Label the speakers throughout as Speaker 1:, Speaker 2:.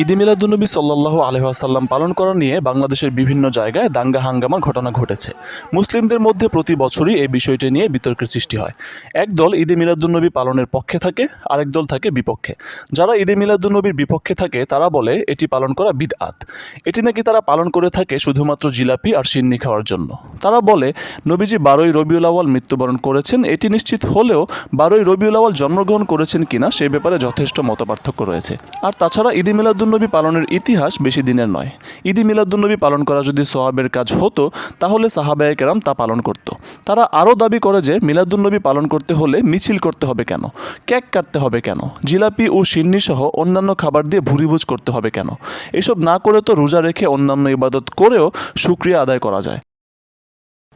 Speaker 1: ঈদে মিলাদুন্নবী সাল্লাহ আলহাসাল্লাম পালন করা নিয়ে বাংলাদেশের বিভিন্ন জায়গায় দাঙ্গা হাঙ্গামার ঘটনা ঘটেছে। মুসলিমদের মধ্যে প্রতি বছরই এই বিষয়টি নিয়ে বিতর্কের সৃষ্টি হয়। এক দল ঈদে মিলাদুন্নবী পালনের পক্ষে থাকে, আরেক দল থাকে বিপক্ষে। যারা ঈদে মিলাদুন্নবীর বিপক্ষে থাকে, তারা বলে এটি পালন করা বিদআত। এটি নাকি তারা পালন করে থাকে শুধুমাত্র জিলাপি আর সিন্নি খাওয়ার জন্য। তারা বলে, নবীজি বারোই রবিউল আওয়াল মৃত্যুবরণ করেছেন, এটি নিশ্চিত হলেও বারোই রবিউল আওয়াল জন্মগ্রহণ করেছেন কিনা সে ব্যাপারে যথেষ্ট মতপার্থক্য রয়েছে। আর তাছাড়া ঈদে মিলাদুন্নবী পালনের ইতিহাস বেশি দিনের নয়। ঈদি মিলাদুন্নবী পালন করা যদি সোহাবের কাজ হতো, তাহলে সাহাবায় কেরাম তা পালন করত। তারা আরও দাবি করে যে, মিলাদুন্নবী পালন করতে হলে মিছিল করতে হবে কেন? কেক কাটতে হবে কেন? জিলাপি ও সিন্নি সহ অন্যান্য খাবার দিয়ে ভুরিভোজ করতে হবে কেন? এসব না করে তো রোজা রেখে অন্যান্য ইবাদত করেও সুক্রিয়া আদায় করা যায়।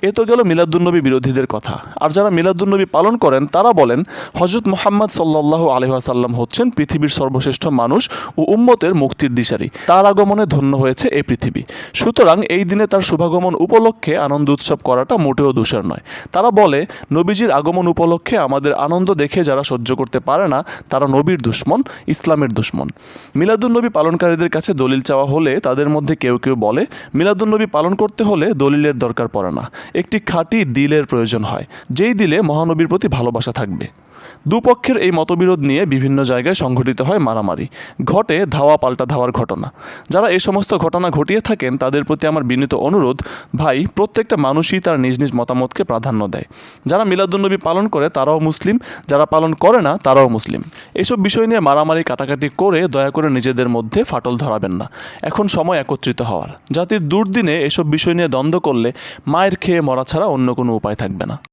Speaker 1: এ তো গেল মিলাদুন্নবী বিরোধীদের কথা। আর যারা মিলাদুন্নবী পালন করেন, তারা বলেন হজরত মোহাম্মদ সাল্লাহ আলহাসাল্লাম হচ্ছেন পৃথিবীর সর্বশ্রেষ্ঠ মানুষ ও উম্মতের মুক্তির দিশারি। তার আগমনে ধন্য হয়েছে এই পৃথিবী। সুতরাং এই দিনে তার শুভাগমন উপলক্ষে আনন্দ উৎসব করাটা মোটেও দোষের নয়। তারা বলে, নবীজির আগমন উপলক্ষে আমাদের আনন্দ দেখে যারা সহ্য করতে পারে না, তারা নবীর দুশ্মন, ইসলামের দুশ্মন। মিলাদুন্নবী পালনকারীদের কাছে দলিল চাওয়া হলে তাদের মধ্যে কেউ কেউ বলে, মিলাদুন্নবী পালন করতে হলে দলিলের দরকার পড়ে না। একটি খাঁটি দিলের প্রয়োজন হয়, যেই দিলে মহানবীর প্রতি ভালোবাসা থাকবে। দুপক্ষের এই মতবিরোধ নিয়ে বিভিন্ন জায়গায় সংঘটিত হয় মারামারি। ঘটে ধাওয়া পাল্টা ধাওয়ার ঘটনা। যারা এই সমস্ত ঘটনা ঘটিয়ে থাকেন, তাদের প্রতি আমার বিনীত অনুরোধ, ভাই, প্রত্যেকটা মানুষই তার নিজ নিজ মতামতকে প্রাধান্য দেয়। যারা মিলাদুন্নবী পালন করে, তারাও মুসলিম। যারা পালন করে না, তারাও মুসলিম। এসব বিষয় নিয়ে মারামারি কাটাকাটি করে দয়া করে নিজেদের মধ্যে ফাটল ধরাবেন না। এখন সময় একত্রিত হওয়ার। জাতির দুর্দিনে এসব বিষয় নিয়ে দ্বন্দ্ব করলে মায়ের খেয়ে মরা ছাড়া অন্য কোনো উপায় থাকবে না।